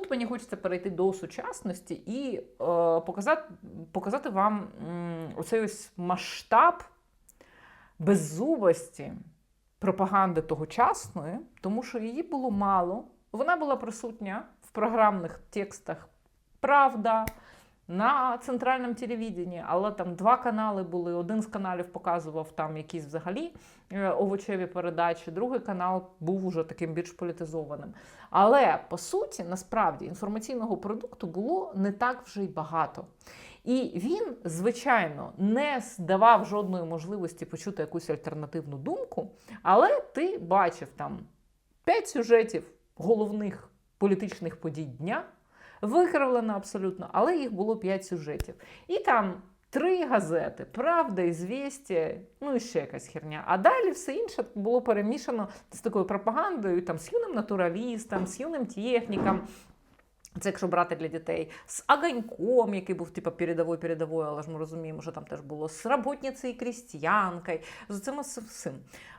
тут мені хочеться перейти до сучасності і е, показати, показати вам м, оцей ось масштаб беззубості пропаганди тогочасної, тому що її було мало. Вона була присутня в програмних текстах Правда. На центральному телевіденні, але там два канали були. Один з каналів показував там якісь взагалі е, овочеві передачі, другий канал був уже таким більш політизованим. Але по суті, насправді, інформаційного продукту було не так вже й багато. І він, звичайно, не давав жодної можливості почути якусь альтернативну думку, але ти бачив там п'ять сюжетів головних політичних подій дня, викривлено абсолютно, але їх було п'ять сюжетів. І там три газети: Правда, «Ізвєстія», ну і ще якась херня. А далі все інше було перемішано з такою пропагандою, там з юним натуралістом, з юним техніком. Це якщо брати для дітей з Аганьком, який був типу передовой передовой, але ж ми розуміємо, що там теж було з роботницею крістіянкою, з цим.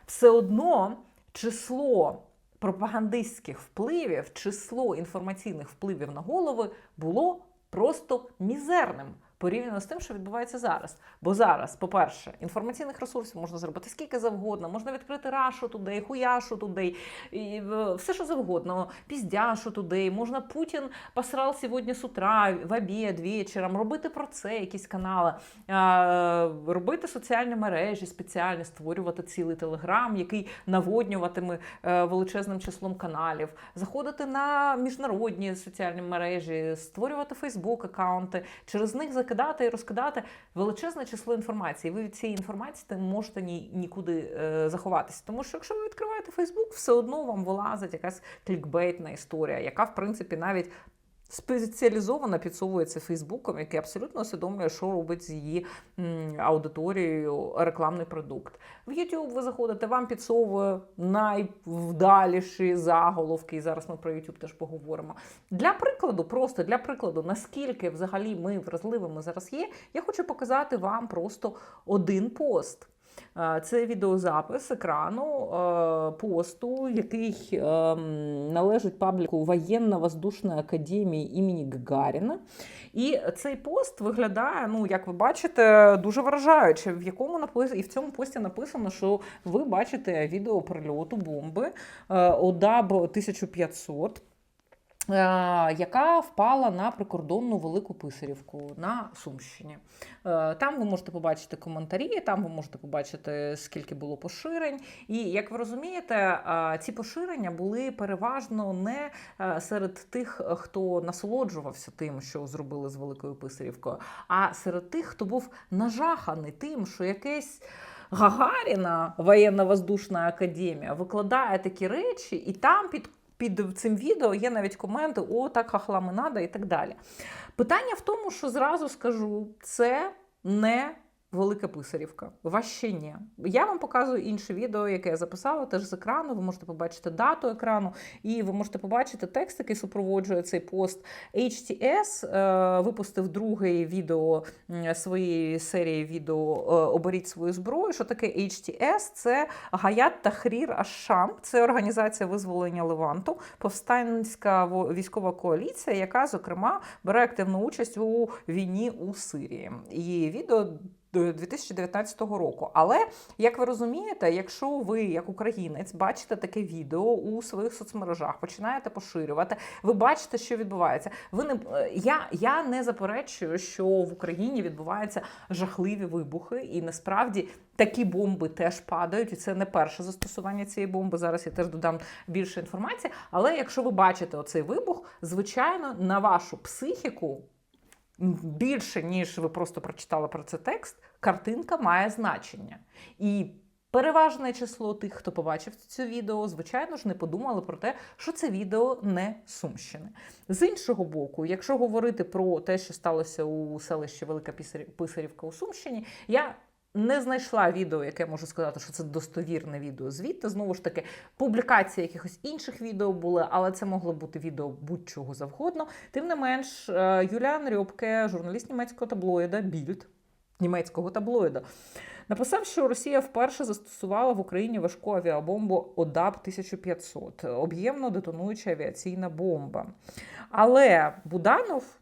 Все одно число пропагандистських впливів, число інформаційних впливів на голови було просто мізерним. Порівняно з тим, що відбувається зараз. Бо зараз, по-перше, інформаційних ресурсів можна зробити скільки завгодно, можна відкрити рашу туди, хуяшу туди, і е, все що завгодно, піздяшу туди, можна Путін посрав сьогодні з утра, в обід, вечором, робити про це якісь канали, робити соціальні мережі спеціальні, створювати цілий телеграм, який наводнюватиме е, величезним числом каналів, заходити на міжнародні соціальні мережі, створювати Фейсбук аккаунти, через них закидати і розкидати величезне число інформації. Ви від цієї інформації не можете ні, нікуди е, заховатися. Тому що якщо ви відкриваєте Фейсбук, все одно вам вилазить якась клікбейтна історія, яка в принципі навіть. Спеціалізовано підсовується Фейсбуком, який абсолютно усвідомлює, що робить з її аудиторією рекламний продукт. В YouTube ви заходите, вам підсовує найвдаліші заголовки. І зараз ми про YouTube теж поговоримо. Для прикладу, просто для прикладу, наскільки взагалі ми вразливими зараз є, я хочу показати вам просто один пост. Е, Це відеозапис екрану е, посту, який е, належить пабліку Воєнно-воздушної академії імені Гагаріна. І цей пост виглядає, ну як ви бачите, дуже вражаюче. В якому напис... і в цьому пості написано, що ви бачите відео прильоту бомби ОДАБ 1500. Е, яка впала на прикордонну велику писарівку на Сумщині. Е, Там ви можете побачити коментарі, там ви можете побачити, скільки було поширень. І як ви розумієте, е, ці поширення були переважно не серед тих, хто насолоджувався тим, що зробили з великою писарівкою, а серед тих, хто був нажаханий тим, що якесь. Гагаріна, воєнно-воздушна академія, викладає такі речі, і там під під цим відео є навіть коменти: о, так хахлами надо і так далі. Питання в тому, що зразу скажу, це не Велика Писарівка. Ваще ні. Я вам показую інше відео, яке я записала теж з екрану. Ви можете побачити дату екрану, і ви можете побачити текст, який супроводжує цей пост. HTS е, випустив друге відео своєї серії відео е, Оберіть свою зброю. Що таке HTS? Це Гаят Тахрір Ашам, це організація визволення Леванту, повстанська військова коаліція, яка, зокрема, бере активну участь у війні у Сирії. І відео 2019 року. Але як ви розумієте, якщо ви, як українець, бачите таке відео у своїх соцмережах, починаєте поширювати, ви бачите, що відбувається. Ви не я, я не заперечую, що в Україні відбуваються жахливі вибухи, і насправді такі бомби теж падають. І це не перше застосування цієї бомби. Зараз я теж додам більше інформації. Але якщо ви бачите оцей вибух, звичайно, на вашу психіку більше, ніж ви просто прочитали про це текст, картинка має значення. І переважне число тих, хто побачив це відео, звичайно ж, не подумали про те, що це відео не Сумщини. З іншого боку, якщо говорити про те, що сталося у селищі Велика Писарівка у Сумщині, я не знайшла відео, яке можу сказати, що це достовірне відео. Звідти знову ж таки публікації якихось інших відео були, але це могло бути відео будь-чого завгодно. Тим не менш, е, Юліан Рьобке, журналіст німецького таблоїда Більд, німецького таблоїда, Написав, що Росія вперше застосувала в Україні важку авіабомбу ОДАП 1500, об'ємно детонуюча авіаційна бомба. Але Буданов.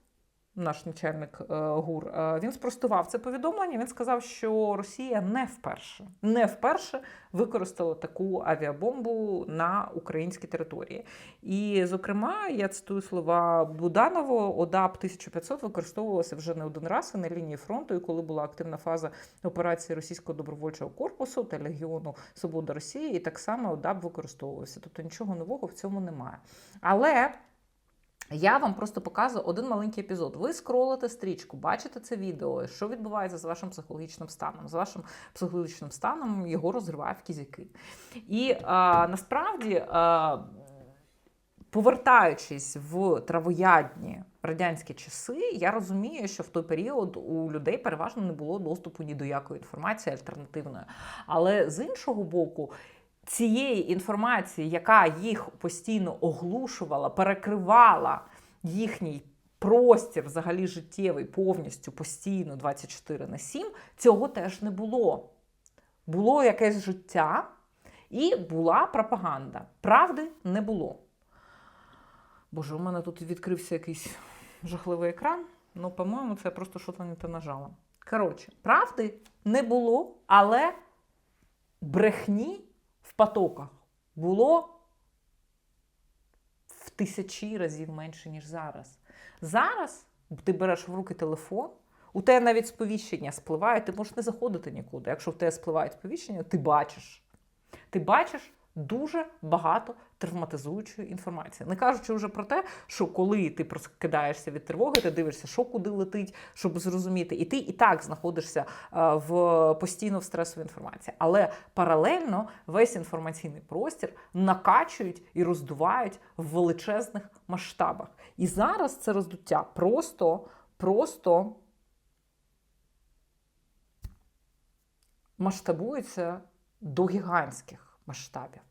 Наш начальник е, ГУР, е, він спростував це повідомлення. Він сказав, що Росія не вперше не вперше використала таку авіабомбу на українській території. І, зокрема, я цитую слова Буданова, ОДАП 1500 використовувалося вже не один раз і на лінії фронту, і коли була активна фаза операції Російського добровольчого корпусу та Легіону Свобода Росії, і так само ОДАП використовувався. Тобто нічого нового в цьому немає. Але. Я вам просто показую один маленький епізод. Ви скролите стрічку, бачите це відео, що відбувається з вашим психологічним станом. З вашим психологічним станом його розриває в кізяки. І а, насправді, а, повертаючись в травоядні радянські часи, я розумію, що в той період у людей переважно не було доступу ні до якої інформації альтернативної. Але з іншого боку, цієї інформації, яка їх постійно оглушувала, перекривала їхній простір, взагалі життєвий, повністю постійно 24 на 7, цього теж не було. Було якесь життя і була пропаганда. Правди не було. Боже, у мене тут відкрився якийсь жахливий екран. Ну, по-моєму, це просто не те нажала. Коротше, правди не було, але брехні потоках було в тисячі разів менше, ніж зараз. Зараз ти береш в руки телефон, у тебе навіть сповіщення спливає, ти можеш не заходити нікуди. Якщо в тебе спливають сповіщення, ти бачиш. Ти бачиш дуже багато травматизуючої інформації. Не кажучи вже про те, що коли ти прокидаєшся від тривоги, ти дивишся, що куди летить, щоб зрозуміти, і ти і так знаходишся в постійно в стресовій інформації. Але паралельно весь інформаційний простір накачують і роздувають в величезних масштабах. І зараз це роздуття просто, просто масштабується до гігантських масштабів.